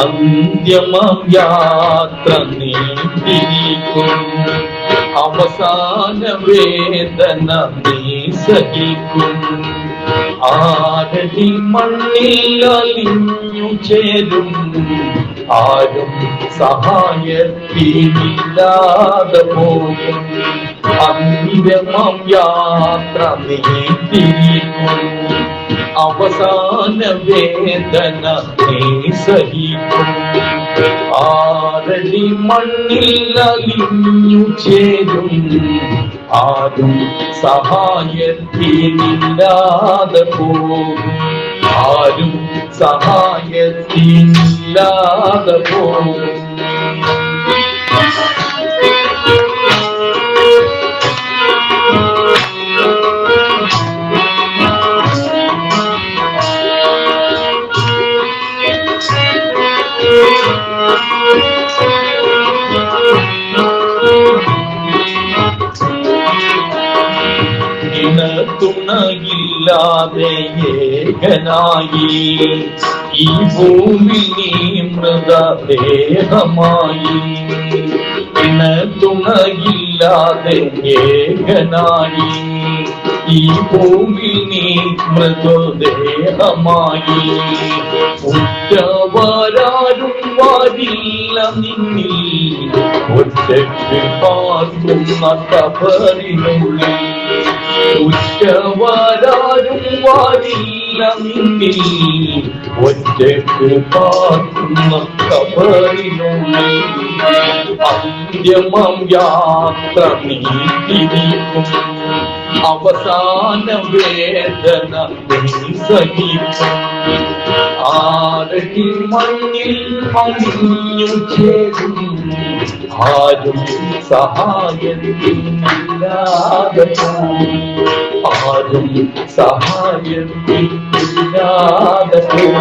അന്ത്യമം യാത്ര നീട്ടിരിക്കും അവസാന വേദന നീ സഹിക്കും ആരടി മണ്ണിൽ അലിഞ്ഞു ചേരും ആരും സഹായത്തിനില്ലാതെ പോകും. അന്തിമം യാത്ര നീട്ടിരിക്കും അവസാന വേദന നീ സഹിക്കും. ആരടി മണ്ണിൽ അലിഞ്ഞു ചേരും. ആരും സഹായത്തിനില്ലാതെ പോകും. ആരും സഹായത്തിനില്ലാതെ പോകും തുണയില്ലാതെ ഏകനായി ഈ ഭൂമി മൃതദേഹമായി തുണയില്ലാതെ ഏകനായി ഈ ഭൂമി മൃതദേഹമായി ഉറ്റവരാരും വാരില്ല നിന്നിൽ ഒറ്റയ്ക്ക് പാർക്കുന്ന കബറിനുള്ളിൽ ഉറ്റവരാരും വാരില്ല നിന്നിൽ ഒറ്റയ്ക്ക് പാർക്കുന്ന കബറിനുള്ളിൽ യാത്ര നീട്ടിരിക്കും അവസാന വേദന സഹിക്കും ആരടി മണ്ണിൽ മണിഞ്ഞു ചേരും. ആരും സഹായത്തിനില്ലാതെ പോയി ആരും സഹായത്തിനില്ലാതെ പോയി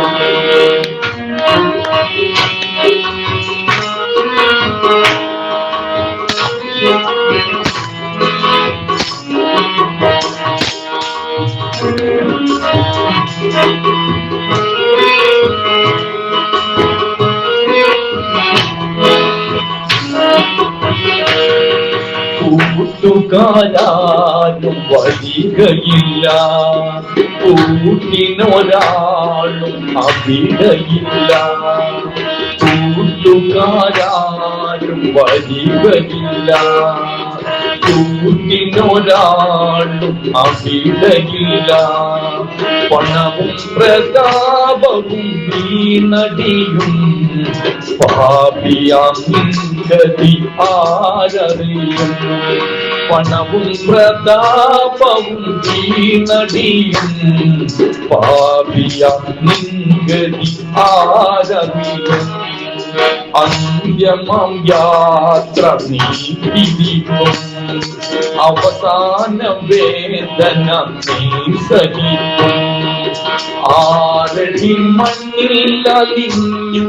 കൂട്ടുകാരും വരികയില്ല കൂട്ടിനൊരാളും അവിടയില്ല. കൂട്ടുകാരും വഴികയില്ല. കൂട്ടിനൊരാളും പണവും പ്രതാപവും വീണടിയും പാപിയാഗതി ആരറിയും. പണവും പ്രതാപവും വീണടിയും പാപിയ നിങ്കതി ആരറിയും. അന്ത്യമം യാത്ര നീട്ടിരിക്കും അവസാന വേദന നീ സഹിക്കും ആരടി മണ്ണിൽ അലിഞ്ഞു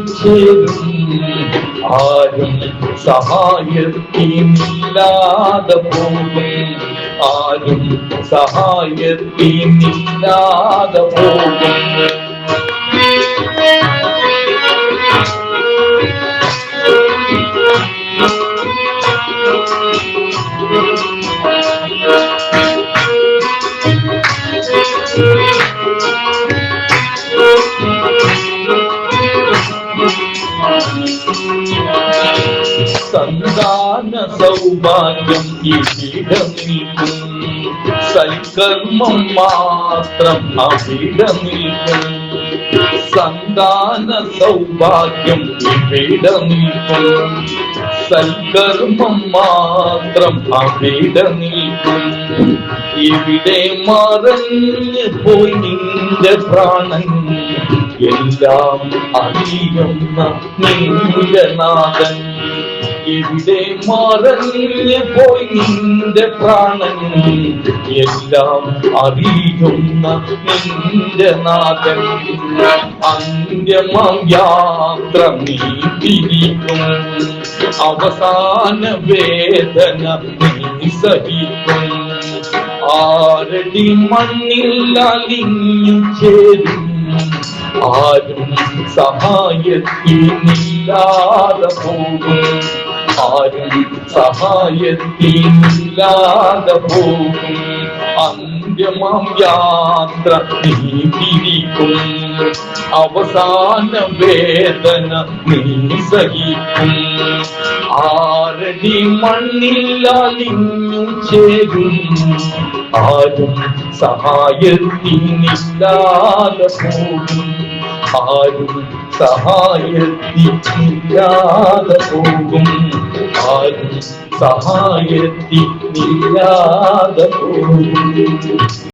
ആരും സഹായത്തിനില്ലാതെ പോകും. ആരും സഹായത്തിനില്ലാതെ പോകും. സന്താന സൗഭാഗ്യം ഇവിടമിക്കും സൽക്കർമ്മം മാത്രം അവിടമിക്കും സന്താന സൗഭാഗ്യം ഇവിടമിക്കും സൽക്കർമ്മം മാത്രം അവിടമിക്കും ഇവിടെ മറഞ്ഞു പോയി നിന്റെ പ്രാണൻ എല്ലാം അറിയുന്ന നിന്റെ നാഥൻ ഇവിടെ മറഞ്ഞു പോയി നിന്റെ പ്രാണൻ? എല്ലാം അറിയുന്ന നിന്റെ നാഥൻ അന്ത്യമാം യാത്ര നീ അവസാന വേദന നീ സഹിക്കും. ആരടി മണ്ണിൽ അലിഞ്ഞു ചേരും. ആരും സഹായത്തിനില്ലാതെ പോകും. ആരും സഹായത്തിനില്ലാതെ പോകും. അന്ത്യമാം യാത്ര നീ തിരിക്കും അവസാന വേദന നീ സഹിക്കും ആരടി അലിഞ്ഞു ചേരും. ആരും സഹായത്തിനില്ലാതെ പോകും. ആരും സഹായത്തില്ലാതെ പോകും ആരും സഹായത്തില്ലാതെ പോകും.